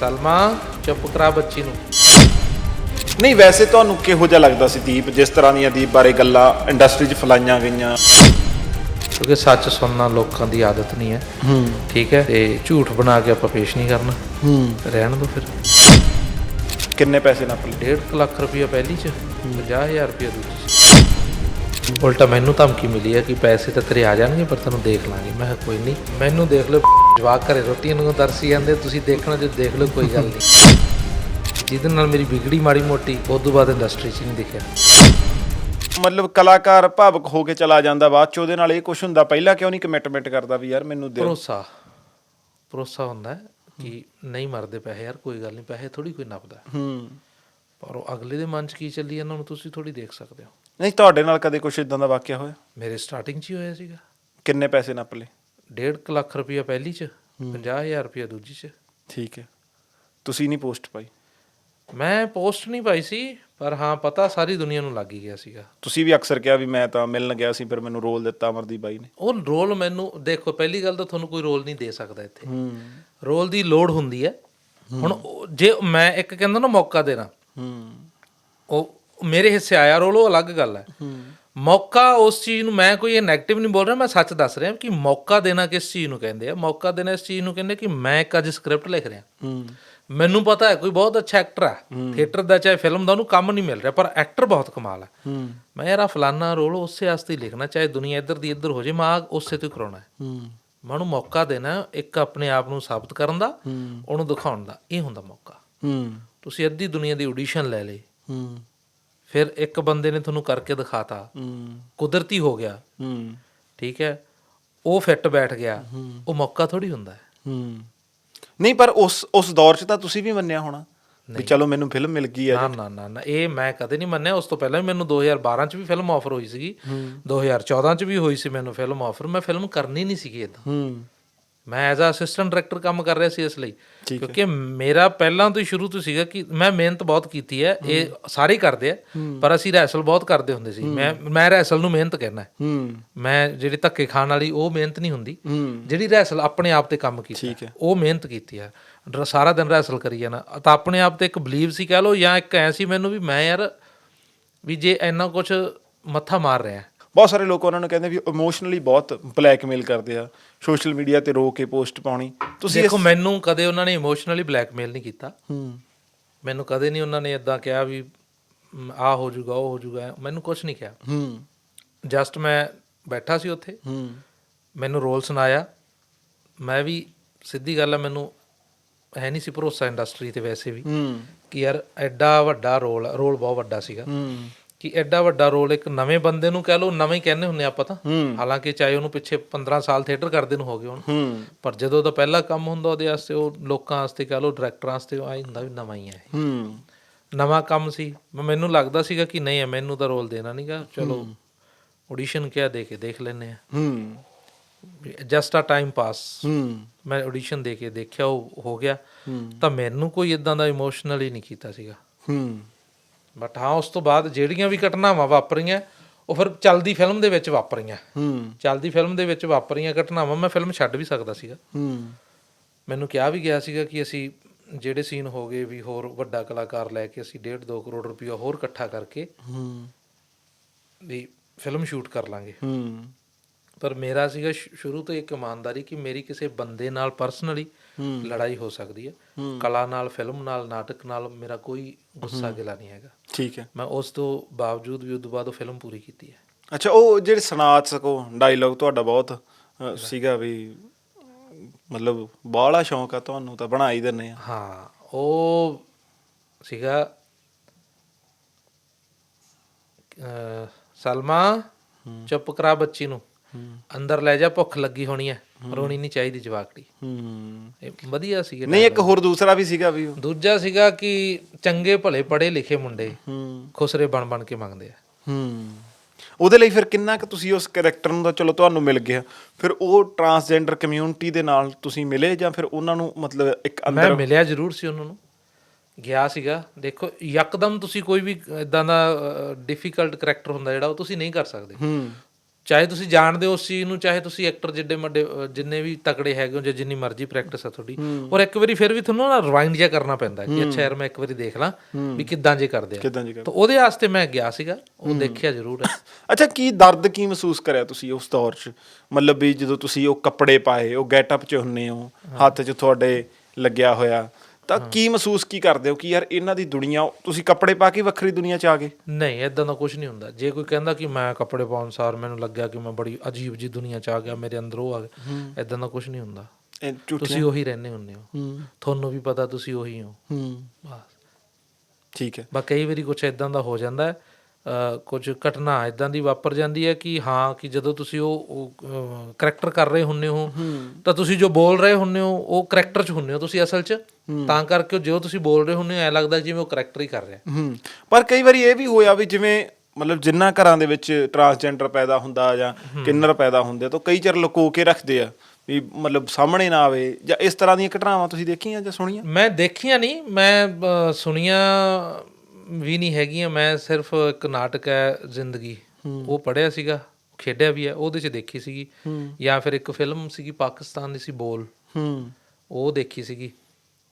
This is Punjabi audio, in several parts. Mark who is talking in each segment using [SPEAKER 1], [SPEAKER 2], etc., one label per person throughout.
[SPEAKER 1] ਸਲਮਾ ਚੁੱਪ ਕਰਾ ਬੱਚੀ ਨੂੰ?
[SPEAKER 2] ਨਹੀਂ ਵੈਸੇ ਤੁਹਾਨੂੰ ਕਿਹੋ ਜਿਹਾ ਲੱਗਦਾ ਸੀ ਦੀਪ ਜਿਸ ਤਰ੍ਹਾਂ ਦੀਆਂ ਦੀਪ ਬਾਰੇ ਗੱਲਾਂ ਇੰਡਸਟਰੀ 'ਚ ਫਲਾਈਆਂ ਗਈਆਂ?
[SPEAKER 1] ਕਿਉਂਕਿ ਸੱਚ ਸੁਣਨਾ ਲੋਕਾਂ ਦੀ ਆਦਤ ਨਹੀਂ ਹੈ।
[SPEAKER 2] ਹੂੰ।
[SPEAKER 1] ਠੀਕ ਹੈ? ਤੇ ਝੂਠ ਬਣਾ ਕੇ ਆਪਾਂ ਪੇਸ਼ ਨਹੀਂ ਕਰਨਾ।
[SPEAKER 2] ਹੂੰ।
[SPEAKER 1] ਰਹਿਣ ਦੋ ਫਿਰ।
[SPEAKER 2] ਕਿੰਨੇ ਪੈਸੇ ਨਾ ਪਲੇ
[SPEAKER 1] 1.5 ਲੱਖ ਰੁਪਇਆ ਪਹਿਲੀ ਚ 50000 ਰੁਪਇਆ ਦੂਜੀ ਚ। ਉਲਟਾ ਮੈਨੂੰ ਧਮਕੀ ਮਿਲੀ ਹੈ ਕਿ ਪੈਸੇ ਤਾਂ ਤੇਰੇ ਆ ਜਾਣਗੇ ਪਰ ਤੈਨੂੰ ਦੇਖ ਲਾਂਗੇ। ਮੈਂ ਕਿਹਾ ਕੋਈ ਨਹੀਂ ਮੈਨੂੰ ਦੇਖ ਲਓ ਜਵਾਕ ਘਰੇ ਰੋਟੀਆਂ ਨੂੰ ਤਰਸੀ ਜਾਂਦੇ ਤੁਸੀਂ ਦੇਖਣਾ ਜੇ ਦੇਖ ਲਓ ਕੋਈ ਗੱਲ ਨਹੀਂ। ਜਿਹਦੇ ਨਾਲ ਮੇਰੀ ਵਿਗੜੀ ਮਾੜੀ ਮੋਟੀ ਉਸ ਤੋਂ ਬਾਅਦ ਇੰਡਸਟਰੀ 'ਚ ਨਹੀਂ ਦਿਖਿਆ।
[SPEAKER 2] ਮਤਲਬ ਕਲਾਕਾਰ ਭਾਵਕ ਹੋ ਕੇ ਚਲਾ ਜਾਂਦਾ ਬਾਅਦ ਚ ਉਹਦੇ ਨਾਲ ਇਹ ਕੁਝ ਹੁੰਦਾ ਪਹਿਲਾਂ ਕਿਉਂ ਨਹੀਂ ਕਮਿਟਮੈਂਟ ਕਰਦਾ ਵੀ ਯਾਰ ਮੈਨੂੰ ਦੇ
[SPEAKER 1] ਭਰੋਸਾ ਭਰੋਸਾ ਹੁੰਦਾ ਹੈ ਕਿ ਨਹੀਂ ਮਰਦੇ ਪੈਸੇ ਯਾਰ ਕੋਈ ਗੱਲ ਨਹੀਂ ਪੈਸੇ ਥੋੜੀ ਕੋਈ ਨੱਪਦਾ।
[SPEAKER 2] ਹੂੰ।
[SPEAKER 1] ਪਰ ਉਹ ਅਗਲੇ ਦੇ ਮਨ 'ਚ ਕੀ ਚੱਲੀ ਇਹਨਾਂ ਨੂੰ ਤੁਸੀਂ ਥੋੜੀ ਦੇਖ ਸਕਦੇ ਹੋ।
[SPEAKER 2] ਨਹੀਂ ਤੁਹਾਡੇ ਨਾਲ ਕਦੇ ਕੁਝ ਇਦਾਂ ਦਾ ਵਾਕਿਆ ਹੋਇਆ?
[SPEAKER 1] ਮੇਰੇ ਸਟਾਰਟਿੰਗ 'ਚ ਹੀ ਹੋਇਆ ਸੀਗਾ।
[SPEAKER 2] ਕਿੰਨੇ ਪੈਸੇ ਨਾ ਪਲੇ
[SPEAKER 1] 1.5 ਲੱਖ ਰੁਪਇਆ ਪਹਿਲੀ 'ਚ 50000 ਰੁਪਇਆ ਦੂਜੀ 'ਚ।
[SPEAKER 2] ਠੀਕ ਹੈ। ਤੁਸੀਂ ਨਹੀਂ ਪੋਸਟ ਪਾਈ?
[SPEAKER 1] ਮੈਂ ਪੋਸਟ ਨਹੀਂ ਪਾਈ ਸੀ ਪਰ ਹਾਂ ਪਤਾ ਸਾਰੀ ਦੁਨੀਆ ਨੂੰ ਲੱਗ ਹੀ ਗਿਆ ਸੀਗਾ।
[SPEAKER 2] ਤੁਸੀਂ ਵੀ ਅਕਸਰ ਕਿਹਾ ਵੀ ਮੈਂ ਤਾਂ ਮਿਲਣ ਗਿਆ ਸੀ ਫਿਰ ਮੈਨੂੰ ਰੋਲ ਦਿੱਤਾ ਅਮਰਦੀਪ ਬਾਈ ਨੇ।
[SPEAKER 1] ਉਹ ਰੋਲ ਮੈਨੂੰ ਦੇਖੋ ਪਹਿਲੀ ਗੱਲ ਤਾਂ ਤੁਹਾਨੂੰ ਕੋਈ ਰੋਲ ਨਹੀਂ ਦੇ ਸਕਦਾ ਇੱਥੇ।
[SPEAKER 2] ਹੂੰ।
[SPEAKER 1] ਰੋਲ ਦੀ ਲੋੜ ਹੁੰਦੀ ਹੈ। ਹੁਣ ਉਹ- ਜੇ ਮੈਂ ਇੱਕ ਕਹਿੰਦਾ ਨਾ ਮੌਕਾ ਦੇਣਾ
[SPEAKER 2] ਹੂੰ।
[SPEAKER 1] ਉਹ ਮੇਰੇ ਹਿੱਸੇ ਆਇਆ ਰੋਲ ਉਹ ਅਲੱਗ ਗੱਲ ਹੈ। ਮੌਕਾ ਉਸ ਚੀਜ਼ ਨੂੰ ਮੈਂ ਕੋਈ ਇਹ 네ਗੇਟਿਵ ਨਹੀਂ ਬੋਲ ਰਿਹਾ ਮੈਂ ਸੱਚ ਦੱਸ ਰਿਹਾ ਕਿ ਮੌਕਾ ਦੇਣਾ ਕਿਸ ਚੀਜ਼ ਨੂੰ ਕਹਿੰਦੇ ਆ? ਮੌਕਾ ਦੇਣਾ ਇਸ ਚੀਜ਼ ਨੂੰ ਕਹਿੰਦੇ ਕਿ ਮੈਂ ਇੱਕ ਅੱਜ ਸਕ੍ਰਿਪਟ ਲਿਖ ਰਿਹਾ। ਮੈਨੂੰ ਪਤਾ ਹੈ ਕੋਈ ਬਹੁਤ ਅੱਛਾ ਐਕਟਰ ਹੈ। ਥੀਏਟਰ ਦਾ ਚਾਹੇ ਫਿਲਮ ਦਾ ਉਹਨੂੰ ਕੰਮ ਨਹੀਂ ਮਿਲ ਰਿਹਾ ਪਰ ਐਕਟਰ ਬਹੁਤ ਕਮਾਲ ਹੂੰ। ਮੈਂ ਯਾਰ ਆਹ ਫਲਾਨਾ ਰੋਲ ਉਸੇ ਵਾਸਤੇ ਲਿਖਣਾ ਚਾਹੇ ਦੁਨੀਆ ਇੱਧਰ ਦੀ ਇੱਧਰ ਹੋ ਜੇ ਮੈਂ ਉਸੇ ਤੋਂ ਕਰਾਉਣਾ ਹੈ। ਮੈਂ ਉਹਨੂੰ ਮੌਕਾ ਦੇਣਾ ਇੱਕ ਆਪਣੇ ਆਪ ਨੂੰ ਸਾਬਤ ਕਰਨ ਦਾ ਉਹਨੂੰ ਦਿਖਾਉਣ ਦਾ ਇਹ ਹੁੰਦਾ ਮੌਕਾ। ਤੁਸੀਂ ਅੱਧੀ ਦੁਨੀਆ ਦੀ ਆਡੀਸ਼ਨ ਲੈ ਲਈ ਫਿਰ ਇੱਕ ਬੰਦੇ ਨੇ ਤੁਹਾਨੂੰ ਕਰਕੇ ਦਿਖਾਤਾ।
[SPEAKER 2] ਹੂੰ
[SPEAKER 1] ਕੁਦਰਤੀ ਹੋ ਗਿਆ।
[SPEAKER 2] ਹੂੰ
[SPEAKER 1] ਠੀਕ ਹੈ? ਉਹ ਫਿੱਟ ਬੈਠ ਗਿਆ। ਉਹ ਮੌਕਾ ਥੋੜੀ ਹੁੰਦਾ ਹੈ।
[SPEAKER 2] ਹੂੰ ਨਹੀਂ ਪਰ ਉਸ ਉਸ ਦੌਰ 'ਚ ਤਾਂ ਤੁਸੀਂ ਵੀ ਮੰਨਿਆ ਹੋਣਾ ਵੀ ਚਲੋ ਮੈਨੂੰ ਫਿਲਮ ਮਿਲ ਗਈ ਆ
[SPEAKER 1] ਨਾ ਨਾ ਨਾ ਨਾ। ਇਹ ਮੈਂ ਕਦੇ ਨਹੀਂ ਮੰਨਿਆ। ਉਸ ਤੋਂ ਪਹਿਲਾਂ ਵੀ ਮੈਨੂੰ 2012 ਚ ਵੀ ਫਿਲਮ ਆਫਰ ਹੋਈ ਸੀਗੀ। 2014 ਚ ਵੀ ਹੋਈ ਸੀ ਮੈਨੂੰ ਫਿਲਮ ਆਫਰ ਮੈਂ ਫਿਲਮ ਕਰਨੀ ਨਹੀਂ ਸੀਗੀ ਇਦਾਂ।
[SPEAKER 2] ਹੂੰ।
[SPEAKER 1] ਮੈਂ ਐਜ਼ ਅ ਅਸਿਸਟੈਂਟ ਡਾਇਰੈਕਟਰ ਕੰਮ ਕਰ ਰਿਹਾ ਸੀ ਇਸ ਲਈ ਕਿਉਂਕਿ ਮੇਰਾ ਪਹਿਲਾਂ ਤੋਂ ਸ਼ੁਰੂ ਤੋਂ ਸੀਗਾ ਕਿ ਮੈਂ ਮਿਹਨਤ ਬਹੁਤ ਕੀਤੀ ਹੈ ਇਹ ਸਾਰੇ ਕਰਦੇ ਆ ਪਰ ਅਸੀਂ ਰੈਸਲ ਬਹੁਤ ਕਰਦੇ ਹੁੰਦੇ ਸੀ। ਮੈਂ ਮੈਂ ਰੈਸਲ ਨੂੰ ਮਿਹਨਤ ਕਹਿਣਾ ਮੈਂ ਜਿਹੜੀ ਧੱਕੇ ਖਾਣ ਵਾਲੀ ਉਹ ਮਿਹਨਤ ਨਹੀਂ ਹੁੰਦੀ। ਜਿਹੜੀ ਰੈਸਲ ਆਪਣੇ ਆਪ ਤੇ ਕੰਮ ਕੀਤਾ। ਉਹ ਮਿਹਨਤ ਕੀਤੀ ਆ ਸਾਰਾ ਦਿਨ ਰੈਸਲ ਕਰੀ ਜਾਣਾ। ਤਾਂ ਆਪਣੇ ਆਪ ਤੇ ਇੱਕ ਬਲੀਵ ਸੀ ਕਹਿ ਲਓ ਜਾਂ ਇੱਕ ਐ ਸੀ ਮੈਨੂੰ ਵੀ ਮੈਂ ਯਾਰ ਵੀ ਜੇ ਇੰਨਾ ਕੁਝ ਮੱਥਾ ਮਾਰ ਰਿਹਾ
[SPEAKER 2] ਬਹੁਤ ਸਾਰੇ ਲੋਕ ਉਹਨਾਂ ਨੂੰ ਕਹਿੰਦੇ ਵੀ ਇਮੋਸ਼ਨਲੀ ਬਹੁਤ ਬਲੈਕਮੇਲ ਕਰਦੇ ਆ ਸੋਸ਼ਲ ਮੀਡੀਆ ਤੇ ਰੋ ਕੇ ਪੋਸਟ ਪਾਉਣੀ। ਤੁਸੀਂ
[SPEAKER 1] ਦੇਖੋ ਮੈਨੂੰ ਕਦੇ ਉਹਨਾਂ ਨੇ ਇਮੋਸ਼ਨਲੀ ਬਲੈਕਮੇਲ ਨਹੀਂ ਕੀਤਾ।
[SPEAKER 2] ਹੂੰ।
[SPEAKER 1] ਮੈਨੂੰ ਕਦੇ ਨਹੀਂ ਉਹਨਾਂ ਨੇ ਇਦਾਂ ਕਿਹਾ ਵੀ ਆ ਹੋ ਜਾਊਗਾ ਉਹ ਹੋ ਜਾਊਗਾ ਮੈਨੂੰ ਕੁਝ ਨਹੀਂ ਕਿਹਾ।
[SPEAKER 2] ਹੂੰ।
[SPEAKER 1] ਜਸਟ ਮੈਂ ਬੈਠਾ ਸੀ ਉੱਥੇ।
[SPEAKER 2] ਹੂੰ।
[SPEAKER 1] ਮੈਨੂੰ ਰੋਲ ਸੁਣਾਇਆ। ਮੈਂ ਵੀ ਸਿੱਧੀ ਗੱਲ ਹੈ ਮੈਨੂੰ ਹੈ ਨਹੀਂ ਸੀ ਭਰੋਸਾ ਇੰਡਸਟਰੀ ਤੇ ਵੈਸੇ ਵੀ
[SPEAKER 2] ਹੂੰ।
[SPEAKER 1] ਕਿ ਯਾਰ ਐਡਾ ਵੱਡਾ ਰੋਲ ਰੋਲ ਬਹੁਤ ਵੱਡਾ ਸੀਗਾ।
[SPEAKER 2] ਹੂੰ।
[SPEAKER 1] ਕਿ ਐਡਾ ਵੱਡਾ ਰੋਲ ਇੱਕ ਨਵੇਂ ਬੰਦੇ ਨੂੰ ਕਹਿ ਲਓ ਨਵੇਂ ਹੀ ਕਹਿੰਦੇ ਹੁੰਦੇ ਆਪਾਂ ਤਾਂ। ਹਾਲਾਂਕਿ ਚਾਹੇ ਉਹਨੂੰ ਪਿੱਛੇ 15 ਸਾਲ ਥੀਏਟਰ ਕਰਦੇ ਨੂੰ ਹੋ ਗਏ ਹੁਣ। ਪਰ ਜਦੋਂ ਉਹਦਾ ਪਹਿਲਾ ਕੰਮ ਹੁੰਦਾ ਉਹਦੇ ਵਾਸਤੇ ਉਹ ਲੋਕਾਂ ਵਾਸਤੇ ਕਹਿ ਲਓ ਡਾਇਰੈਕਟਰਾਂ ਵਾਸਤੇ ਉਹ ਆਈ ਹੁੰਦਾ ਵੀ ਨਵਾਂ ਹੀ ਹੈ। ਨਵਾਂ ਕੰਮ ਸੀ। ਮੈਨੂੰ ਲੱਗਦਾ ਸੀਗਾ ਕਿ ਨਹੀਂ ਮੈਨੂੰ ਤਾਂ ਰੋਲ ਦੇਣਾ ਨਹੀਂਗਾ ਚਲੋ ਆਡੀਸ਼ਨ ਕਿਹਾ ਦੇ ਕੇ ਦੇਖ ਲੈਨੇ ਆ।
[SPEAKER 2] ਹੂੰ।
[SPEAKER 1] ਜਸਟ ਆ ਟਾਈਮ ਪਾਸ
[SPEAKER 2] ਹੂੰ।
[SPEAKER 1] ਮੈਂ ਆਡੀਸ਼ਨ ਦੇ ਕੇ ਦੇਖਿਆ ਉਹ ਹੋ ਗਿਆ। ਤਾਂ ਮੈਨੂੰ ਕੋਈ ਇਦਾਂ ਦਾ ਇਮੋਸ਼ਨਲੀ ਨਹੀਂ ਕੀਤਾ ਸੀਗਾ।
[SPEAKER 2] ਹੂੰ।
[SPEAKER 1] ਬਟ ਹਾਂ ਉਸ ਤੋਂ ਬਾਅਦ ਜਿਹੜੀਆਂ ਵੀ ਘਟਨਾਵਾਂ ਵਾਪਰੀਆਂ ਉਹ ਫਿਰ ਚਲਦੀ ਫਿਲਮ ਦੇ ਵਿੱਚ ਵਾਪਰੀਆਂ।
[SPEAKER 2] ਹੂੰ।
[SPEAKER 1] ਚਲਦੀ ਫਿਲਮ ਦੇ ਵਿੱਚ ਵਾਪਰੀਆਂ ਘਟਨਾਵਾਂ ਮੈਂ ਫਿਲਮ ਛੱਡ ਵੀ ਸਕਦਾ ਸੀਗਾ।
[SPEAKER 2] ਹੂੰ।
[SPEAKER 1] ਮੈਨੂੰ ਕਿਹਾ ਵੀ ਗਿਆ ਸੀਗਾ ਕਿ ਅਸੀਂ ਜਿਹੜੇ ਸੀਨ ਹੋ ਗਏ ਵੀ ਹੋਰ ਵੱਡਾ ਕਲਾਕਾਰ ਲੈ ਕੇ ਅਸੀਂ 1.5 2 ਕਰੋੜ ਰੁਪਇਆ ਹੋਰ ਇਕੱਠਾ ਕਰਕੇ
[SPEAKER 2] ਹੂੰ।
[SPEAKER 1] ਵੀ ਫਿਲਮ ਸ਼ੂਟ ਕਰ ਲਾਂਗੇ।
[SPEAKER 2] ਹੂੰ।
[SPEAKER 1] ਪਰ ਮੇਰਾ ਸੀਗਾ ਸ਼ੁਰੂ ਤੋਂ ਇੱਕ ਇਮਾਨਦਾਰੀ ਕਿ ਮੇਰੀ ਕਿਸੇ ਬੰਦੇ ਨਾਲ ਪਰਸਨਲੀ। ਲੜਾਈ ਹੋ ਸਕਦੀ ਹੈ। ਕਲਾ ਨਾਲ ਫਿਲਮ ਨਾਲ ਨਾਟਕ ਨਾਲ ਮੇਰਾ ਕੋਈ ਗੁੱਸਾ ਗਿਲਾ ਨਹੀਂ ਹੈਗਾ।
[SPEAKER 2] ਠੀਕ ਹੈ।
[SPEAKER 1] ਮੈਂ ਉਸ ਤੋਂ ਬਾਵਜੂਦ ਵੀ ਉਸ ਤੋਂ ਬਾਅਦ ਉਹ ਫਿਲਮ ਪੂਰੀ ਕੀਤੀ ਹੈ।
[SPEAKER 2] ਅੱਛਾ ਉਹ ਜਿਹੜੇ ਸੁਣਾ ਸਕੋ ਡਾਇਲੌਗ ਤੁਹਾਡਾ ਬਹੁਤ ਸੀਗਾ ਵੀ ਮਤਲਬ ਬਾਹਲਾ ਸ਼ੌਂਕ ਆ ਤੁਹਾਨੂੰ ਤਾਂ ਬਣਾ ਹੀ ਦਿੰਨੇ ਆ।
[SPEAKER 1] ਹਾਂ ਉਹ ਸੀਗਾ ਸਲਮਾ ਚੁੱਪ ਕਰਾ ਬੱਚੀ ਨੂੰ। ਅੰਦਰ ਲੈ ਜਾ ਭੁੱਖ ਲੱਗੀ ਹੋਣੀ ਹੈ। ਰੋਣੀ ਨਹੀਂ ਚਾਹੀਦੀ ਜਵਾਕੜੀ।
[SPEAKER 2] ਹੂੰ।
[SPEAKER 1] ਇਹ ਵਧੀਆ ਸੀਗਾ
[SPEAKER 2] ਨਹੀਂ ਇੱਕ ਹੋਰ ਦੂਸਰਾ ਵੀ ਸੀਗਾ ਵੀ।
[SPEAKER 1] ਦੂਜਾ ਸੀਗਾ ਕਿ ਚੰਗੇ ਭਲੇ ਪੜ੍ਹੇ ਲਿਖੇ ਮੁੰਡੇ
[SPEAKER 2] ਹੂੰ।
[SPEAKER 1] ਖੁਸਰੇ ਬਣ ਬਣ ਕੇ ਮੰਗਦੇ ਆ।
[SPEAKER 2] ਹੂੰ। ਉਹਦੇ ਲਈ ਫਿਰ ਕਿੰਨਾ ਕੁ ਤੁਸੀਂ ਉਸ ਕੈਰੈਕਟਰ ਨੂੰ ਤਾਂ ਚਲੋ ਤੁਹਾਨੂੰ ਮਿਲ ਗਿਆ। ਫਿਰ ਉਹ ਟਰਾਂਸਜੈਂਡਰ ਕਮਿਊਨਿਟੀ ਦੇ ਨਾਲ ਤੁਸੀਂ ਮਿਲੇ ਜਾਂ ਫਿਰ ਉਹਨਾਂ ਨੂੰ ਮਤਲਬ ਇੱਕ
[SPEAKER 1] ਮੈਂ
[SPEAKER 2] ਅੰਦਰ
[SPEAKER 1] ਮਿਲਿਆ ਜ਼ਰੂਰ ਸੀ ਉਹਨਾਂ ਨੂੰ। ਗਿਆ ਸੀਗਾ। ਦੇਖੋ ਯਕਦਮ ਤੁਸੀਂ ਕੋਈ ਵੀ ਇਦਾਂ ਦਾ ਡਿਫਿਕਲਟ ਕਰੈਕਟਰ ਹੁੰਦਾ ਜਿਹੜਾ ਉਹ ਤੁਸੀਂ ਨਹੀਂ ਕਰ ਸਕਦੇ।
[SPEAKER 2] ਹੂੰ।
[SPEAKER 1] ਚਾਹੇ ਤੁਸੀਂ ਜਾਣਦੇ ਹੋ ਉਸ ਚੀਜ਼ ਨੂੰ ਚਾਹੇ ਤੁਸੀਂ ਐਕਟਰ ਜਿੱਡੇ ਅਹ, ਜਿੰਨੇ ਵੀ ਤਕੜੇ ਹੈਗੇ ਹੋ ਜਾਂ ਜਿੰਨੀ ਮਰਜ਼ੀ ਪ੍ਰੈਕਟਿਸ ਆ ਤੁਹਾਡੀ ਔਰ ਇੱਕ ਵਾਰੀ ਫਿਰ ਵੀ ਤੁਹਾਨੂੰ ਨਾ ਰਿਵਾਈਂਡ ਜਿਹਾ ਕਰਨਾ ਪੈਂਦਾ ਕਿ ਅੱਛਾ ਯਾਰ ਮੈਂ ਇੱਕ ਵਾਰੀ ਦੇਖ ਲਾਂ ਵੀ ਕਿੱਦਾਂ ਜੇ ਕਰਦੇ ਆ।
[SPEAKER 2] ਕਿਦਾਂ ਜੀ ਕਰ
[SPEAKER 1] ਤਾਂ ਉਹਦੇ ਵਾਸਤੇ ਮੈਂ ਗਿਆ ਸੀਗਾ ਉਹ ਦੇਖਿਆ ਜ਼ਰੂਰ। ਹੈ
[SPEAKER 2] ਅੱਛਾ ਕੀ ਦਰਦ ਕੀ ਮਹਿਸੂਸ ਕਰਿਆ ਤੁਸੀਂ ਉਸ ਦੌਰ 'ਚ? ਮਤਲਬ ਵੀ ਜਦੋਂ ਤੁਸੀਂ ਉਹ ਕੱਪੜੇ ਪਾਏ ਉਹ ਗੈਟਅਪ 'ਚ ਹੁੰਨੇ ਹੋ। ਹੱਥ 'ਚ ਤੁਹਾਡੇ ਲੱਗਿਆ ਹੋਇਆ ਤਾਂ ਕੀ ਮਹਿਸੂਸ ਕੀ ਕਰਦੇ ਹੋ ਕਿ ਯਾਰ ਇਹਨਾਂ ਦੀ ਦੁਨੀਆ ਤੁਸੀਂ ਕੱਪੜੇ ਪਾ ਕੇ ਵੱਖਰੀ ਦੁਨੀਆ 'ਚ ਆ ਗਏ?
[SPEAKER 1] ਨਹੀਂ ਇਦਾਂ ਦਾ ਕੁਝ ਨਹੀਂ ਹੁੰਦਾ। ਜੇ ਕੋਈ ਕਹਿੰਦਾ ਕਿ ਮੈਂ ਕੱਪੜੇ ਪਾਉਣ ਸਾਰ ਮੈਨੂੰ ਲੱਗਿਆ ਕਿ ਮੈਂ ਬੜੀ ਅਜੀਬ ਜੀ ਦੁਨੀਆ 'ਚ ਆ ਗਿਆ ਮੇਰੇ ਅੰਦਰ ਉਹ ਆ ਗਿਆ ਇਦਾਂ ਦਾ ਕੁਝ ਨਹੀਂ ਹੁੰਦਾ। ਤੁਸੀਂ ਉਹੀ ਰਹਿੰਦੇ ਹੁੰਦੇ ਹੋ। ਤੁਹਾਨੂੰ ਵੀ ਪਤਾ ਤੁਸੀਂ ਉਹੀ ਹੋ।
[SPEAKER 2] ਹੂੰ।
[SPEAKER 1] ਬਸ।
[SPEAKER 2] ਠੀਕ ਹੈ।
[SPEAKER 1] ਬਾ ਕਈ ਵਾਰੀ ਕੁਝ ਇਦਾਂ ਦਾ ਹੋ ਜਾਂਦਾ ਹੈ ਕੁਝ ਘਟਨਾ ਇਦਾਂ ਦੀ ਵਾਪਰ ਜਾਂਦੀ ਹੈ ਕਿ ਹਾਂ ਕਿ ਜਦੋਂ ਤੁਸੀਂ ਉਹ ਕਰੈਕਟਰ ਕਰ ਰਹੇ ਹੁੰਨੇ ਹੋ ਤਾਂ ਤੁਸੀਂ ਜੋ ਬੋਲ ਰਹੇ ਹੁੰਨੇ ਹੋ ਉਹ ਕਰੈਕਟਰ 'ਚ ਹੁੰਨੇ ਹੋ ਤੁਸੀਂ ਅਸਲ 'ਚ। ਤਾਂ ਕਰਕੇ ਜੋ ਤੁਸੀਂ ਬੋਲ ਰਹੇ ਹੁੰਨੇ ਹੋ ਐ ਲੱਗਦਾ ਜਿਵੇਂ ਉਹ ਕਰੈਕਟਰ ਹੀ ਕਰ ਰਿਹਾ।
[SPEAKER 2] ਪਰ ਕਈ ਵਾਰੀ ਇਹ ਵੀ ਹੋਇਆ ਵੀ ਜਿਵੇਂ ਮਤਲਬ ਜਿੰਨਾ ਘਰਾਂ ਦੇ ਵਿੱਚ ਟਰਾਂਸਜੈਂਡਰ ਪੈਦਾ ਹੁੰਦਾ ਜਾਂ ਕਿੰਨਰ ਪੈਦਾ ਹੁੰਦੇ ਤਾਂ ਕਈ ਚਿਰ ਲੁਕੋ ਕੇ ਰੱਖਦੇ ਆ ਵੀ ਮਤਲਬ ਸਾਹਮਣੇ ਨਾ ਆਵੇ ਜਾਂ ਇਸ ਤਰ੍ਹਾਂ ਦੀਆਂ ਘਟਨਾਵਾਂ ਤੁਸੀਂ ਦੇਖੀਆਂ ਜਾਂ ਸੁਣੀਆਂ?
[SPEAKER 1] ਮੈਂ ਦੇਖੀਆਂ ਨਹੀਂ ਮੈਂ ਸੁਣੀਆਂ ਵੀ ਨਹੀਂ ਹੈਗੀਆਂ ਮੈਂ ਸਿਰਫ ਇੱਕ ਨਾਟਕ ਹੈ ਜ਼ਿੰਦਗੀ। ਉਹ ਪੜਿਆ ਸੀਗਾ ਖੇਡਿਆ ਵੀ ਹੈ ਉਹਦੇ 'ਚ ਦੇਖੀ ਸੀਗੀ। ਜਾਂ ਫਿਰ ਇੱਕ ਫਿਲਮ ਸੀਗੀ ਪਾਕਿਸਤਾਨ ਦੀ ਸੀ ਬੋਲ।
[SPEAKER 2] ਹੂੰ।
[SPEAKER 1] ਉਹ ਦੇਖੀ ਸੀਗੀ।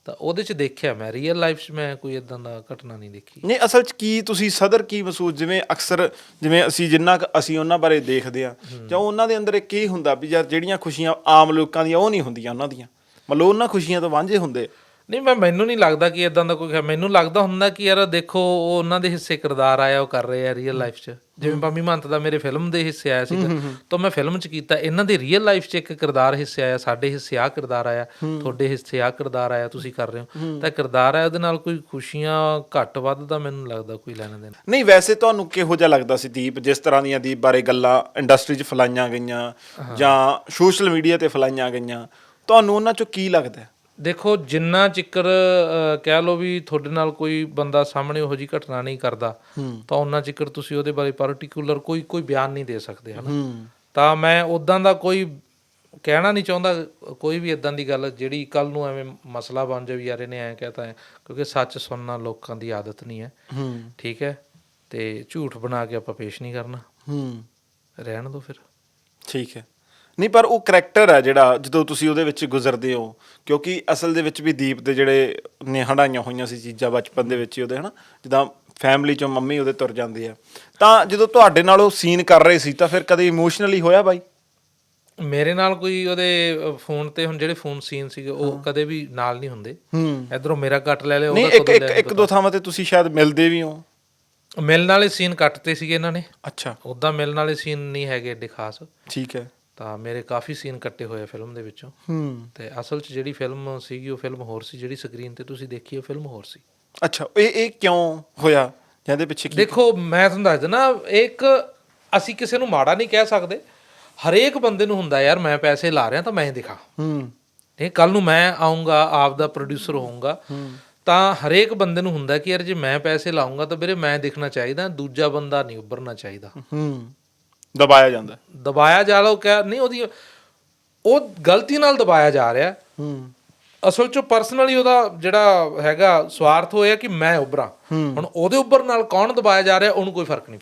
[SPEAKER 1] ਤਾਂ ਉਹਦੇ 'ਚ ਦੇਖਿਆ ਮੈਂ ਰੀਅਲ ਲਾਈਫ 'ਚ ਮੈਂ ਕੋਈ ਇਦਾਂ ਦਾ ਘਟਨਾ ਨਹੀਂ ਦੇਖੀ।
[SPEAKER 2] ਨਹੀਂ ਅਸਲ 'ਚ ਕੀ ਤੁਸੀਂ ਸਦਰ ਕੀ ਮਹਿਸੂਸ ਜਿਵੇਂ ਅਕਸਰ ਜਿਵੇਂ ਅਸੀਂ ਜਿੰਨਾ ਕੁ ਅਸੀਂ ਉਹਨਾਂ ਬਾਰੇ ਦੇਖਦੇ ਆ ਜਾਂ ਉਹਨਾਂ ਦੇ ਅੰਦਰ ਇਹ ਹੁੰਦਾ ਵੀ ਯਾਰ ਜਿਹੜੀਆਂ ਖੁਸ਼ੀਆਂ ਆਮ ਲੋਕਾਂ ਦੀਆਂ ਉਹ ਨਹੀਂ ਹੁੰਦੀਆਂ ਉਹਨਾਂ ਦੀਆਂ। ਮਤਲਬ ਉਹਨਾਂ ਖੁਸ਼ੀਆਂ ਤੋਂ ਵਾਂਝੇ ਹੁੰਦੇ।
[SPEAKER 1] ਨਹੀਂ ਮੈਂ ਮੈਨੂੰ ਨਹੀਂ ਲੱਗਦਾ ਕਿ ਇਦਾਂ ਦਾ ਕੋਈ ਹੈ। ਮੈਨੂੰ ਲੱਗਦਾ ਹੁੰਦਾ ਕਿ ਯਾਰ ਦੇਖੋ ਉਹ ਉਹਨਾਂ ਦੇ ਹਿੱਸੇ ਕਿਰਦਾਰ ਆਇਆ ਉਹ ਕਰ ਰਹੇ ਆ ਰੀਅਲ ਲਾਈਫ 'ਚ। ਜਿਵੇਂ ਪੰਮੀ ਮੰਤ ਦਾ ਮੇਰੇ ਫਿਲਮ ਦੇ ਹਿੱਸੇ ਆਇਆ ਸੀਗਾ। ਤਾਂ ਮੈਂ ਫਿਲਮ 'ਚ ਕੀਤਾ ਇਹਨਾਂ ਦੇ ਰੀਅਲ ਲਾਈਫ 'ਚ ਇੱਕ ਕਿਰਦਾਰ ਹਿੱਸੇ ਆਇਆ ਸਾਡੇ ਹਿੱਸੇ ਆ ਕਿਰਦਾਰ ਆਇਆ ਤੁਹਾਡੇ ਹਿੱਸੇ ਆ ਕਿਰਦਾਰ ਆਇਆ ਤੁਸੀਂ ਕਰ ਰਹੇ ਹੋ। ਤਾਂ ਕਿਰਦਾਰ ਆਇਆ ਉਹਦੇ ਨਾਲ ਕੋਈ ਖੁਸ਼ੀਆਂ ਘੱਟ ਵੱਧ ਦਾ ਮੈਨੂੰ ਲੱਗਦਾ ਕੋਈ ਲੈਣਾ ਦੇਣਾ।
[SPEAKER 2] ਨਹੀਂ ਵੈਸੇ ਤੁਹਾਨੂੰ ਕਿਹੋ ਜਿਹਾ ਲੱਗਦਾ ਸੀ ਦੀਪ ਜਿਸ ਤਰ੍ਹਾਂ ਦੀਆਂ ਦੀਪ ਬਾਰੇ ਗੱਲਾਂ ਇੰਡਸਟਰੀ 'ਚ ਫਲਾਈਆਂ ਗਈਆਂ ਜਾਂ ਸੋਸ਼ਲ ਮੀਡੀਆ ਤੇ ਫਲਾਈਆਂ ਗਈਆਂ ਤੁਹਾਨੂੰ ਉਹਨਾਂ 'ਚੋਂ ਕੀ ਲੱਗਦਾ?
[SPEAKER 1] ਦੇਖੋ ਜਿੰਨਾ ਚਿੱਕਰ ਕਹਿ ਲਓ ਵੀ ਤੁਹਾਡੇ ਨਾਲ ਕੋਈ ਬੰਦਾ ਸਾਹਮਣੇ ਉਹੋ ਜੀ ਘਟਨਾ ਨਹੀਂ ਕਰਦਾ ਤਾਂ ਉਹਨਾਂ ਚਿੱਕਰ ਤੁਸੀਂ ਉਹਦੇ ਬਾਰੇ ਪਾਰਟਿਕੂਲਰ ਕੋਈ ਕੋਈ ਬਿਆਨ ਨਹੀਂ ਦੇ ਸਕਦੇ ਹਨਾ? ਤਾਂ ਮੈਂ ਉਦਾਂ ਦਾ ਕੋਈ ਕਹਿਣਾ ਨਹੀਂ ਚਾਹੁੰਦਾ ਕੋਈ ਵੀ ਇਦਾਂ ਦੀ ਗੱਲ ਜਿਹੜੀ ਕੱਲ ਨੂੰ ਐਵੇਂ ਮਸਲਾ ਬਣ ਜਾਵੇ ਯਾਰ ਇਹਨੇ ਐਂ ਕਹਤਾ ਹੈ ਕਿਉਂਕਿ ਸੱਚ ਸੁਣਨਾ ਲੋਕਾਂ ਦੀ ਆਦਤ ਨਹੀਂ ਹੈ। ਠੀਕ ਹੈ? ਤੇ ਝੂਠ ਬਣਾ ਕੇ ਆਪਾਂ ਪੇਸ਼ ਨਹੀਂ ਕਰਨਾ।
[SPEAKER 2] ਹੂੰ।
[SPEAKER 1] ਰਹਿਣ ਦਿਓ ਫਿਰ।
[SPEAKER 2] ਠੀਕ ਹੈ। ਨਹੀਂ ਪਰ ਉਹ ਕਰੈਕਟਰ ਹੈ ਜਿਹੜਾ ਜਦੋਂ ਤੁਸੀਂ ਉਹਦੇ ਵਿੱਚ ਗੁਜ਼ਰਦੇ ਹੋ ਕਿਉਂਕਿ ਅਸਲ ਦੇ ਵਿੱਚ ਵੀ ਦੀਪ ਦੇ ਜਿਹੜੇ ਨੇ ਹੰਡਾਈਆਂ ਹੋਈਆਂ ਸੀ ਚੀਜ਼ਾਂ ਬਚਪਨ ਦੇ ਵਿੱਚ ਹੀ ਉਹਦੇ ਹਨਾ? ਜਿੱਦਾਂ ਫੈਮਿਲੀ ਚੋਂ ਮੰਮੀ ਉਹਦੇ ਤੁਰ ਜਾਂਦੀ ਆ। ਤਾਂ ਜਦੋਂ ਤੁਹਾਡੇ ਨਾਲ ਉਹ ਸੀਨ ਕਰ ਰਹੇ ਸੀ ਤਾਂ ਫਿਰ ਕਦੇ ਇਮੋਸ਼ਨਲੀ ਹੋਇਆ ਬਾਈ?
[SPEAKER 1] ਮੇਰੇ ਨਾਲ ਕੋਈ ਉਹਦੇ ਫੋਨ ਤੇ ਹੁਣ ਜਿਹੜੇ ਫੋਨ ਸੀਨ ਸੀਗੇ ਉਹ ਕਦੇ ਵੀ ਨਾਲ ਨਹੀਂ ਹੁੰਦੇ। ਇਧਰੋਂ ਮੇਰਾ ਕੱਟ ਲੈ ਲਿਆ
[SPEAKER 2] ਨਹੀਂ
[SPEAKER 1] ਉਹਦਾ
[SPEAKER 2] ਇੱਕ
[SPEAKER 1] ਕਦੋਂ
[SPEAKER 2] ਇੱਕ ਇੱਕ ਦੋ ਥਾਵਾਂ ਤੇ ਤੁਸੀਂ ਸ਼ਾਇਦ ਮਿਲਦੇ ਵੀ ਹੋ।
[SPEAKER 1] ਮਿਲਣ ਵਾਲੇ ਸੀਨ ਕੱਟਤੇ ਸੀਗੇ ਇਹਨਾਂ ਨੇ।
[SPEAKER 2] ਅੱਛਾ।
[SPEAKER 1] ਉਦਾਂ ਮਿਲਣ ਵਾਲੇ ਸੀਨ ਨਹੀਂ ਹੈਗੇ ਏਡੇ ਖਾਸ।
[SPEAKER 2] ਠੀਕ ਹੈ।
[SPEAKER 1] ਤਾਂ ਮੇਰੇ ਕਾਫੀ ਸੀਨ ਕੱਟੇ ਹੋਏ ਫਿਲਮ ਦੇ ਵਿੱਚੋਂ।
[SPEAKER 2] ਹੂੰ।
[SPEAKER 1] ਤੇ ਅਸਲ 'ਚ ਜਿਹੜੀ ਫਿਲਮ ਸੀਗੀ ਉਹ ਫਿਲਮ ਹੋਰ ਸੀ ਜਿਹੜੀ ਸਕਰੀਨ ਤੇ ਤੁਸੀਂ ਦੇਖੀ ਉਹ ਫਿਲਮ ਹੋਰ ਸੀ।
[SPEAKER 2] ਅੱਛਾ ਇਹ ਇਹ ਕਿਉਂ ਹੋਇਆ? ਜਿਹਦੇ ਪਿੱਛੇ ਕੀ
[SPEAKER 1] ਦੇਖੋ ਮੈਂ ਤੁਹਾਨੂੰ ਦੱਸ ਦਿੰਦਾ ਇੱਕ ਅਸੀਂ ਕਿਸੇ ਨੂੰ ਮਾੜਾ ਨਹੀਂ ਕਹਿ ਸਕਦੇ। ਹਰੇਕ ਬੰਦੇ ਨੂੰ ਹੁੰਦਾ ਯਾਰ ਮੈਂ ਪੈਸੇ ਲਾ ਰਿਹਾ ਤਾਂ ਮੈਂ ਦਿਖਾ।
[SPEAKER 2] ਹੂੰ।
[SPEAKER 1] ਇਹ ਕੱਲ ਨੂੰ ਮੈਂ ਆਉਂਗਾ ਆਪ ਦਾ ਪ੍ਰੋਡਿਊਸਰ ਹੋਊਂਗਾ ਤਾਂ ਹਰੇਕ ਬੰਦੇ ਨੂੰ ਹੁੰਦਾ ਕਿ ਯਾਰ ਜੇ ਮੈਂ ਪੈਸੇ ਲਾਉਂਗਾ ਤਾਂ ਵੀਰੇ ਮੈਂ ਦਿਖਣਾ ਚਾਹੀਦਾ ਦੂਜਾ ਬੰਦਾ ਨਹੀਂ ਉੱਭਰਨਾ ਚਾਹੀਦਾ।
[SPEAKER 2] ਹੂੰ। ਦਬਾਇਆ ਜਾਂਦਾ
[SPEAKER 1] ਦਬਾਇਆ ਜਾ ਲਓ ਕਿਆ ਨਹੀਂ ਉਹਦੀ ਉਹ ਗਲਤੀ ਨਾਲ ਦਬਾਇਆ ਜਾ ਰਿਹਾ
[SPEAKER 2] ਹੂੰ।
[SPEAKER 1] ਅਸਲ 'ਚ ਪਰਸਨਲੀ ਉਹਦਾ ਜਿਹੜਾ ਹੈਗਾ ਸਵਾਰਥ ਹੋਇਆ ਕਿ ਮੈਂ ਉੱਭਰਾਂ। ਹੁਣ ਉਹਦੇ ਉੱਭਰ ਨਾਲ ਕੌਣ ਦਬਾਇਆ ਜਾ ਰਿਹਾ ਉਹਨੂੰ ਕੋਈ ਫ਼ਰਕ ਨਹੀਂ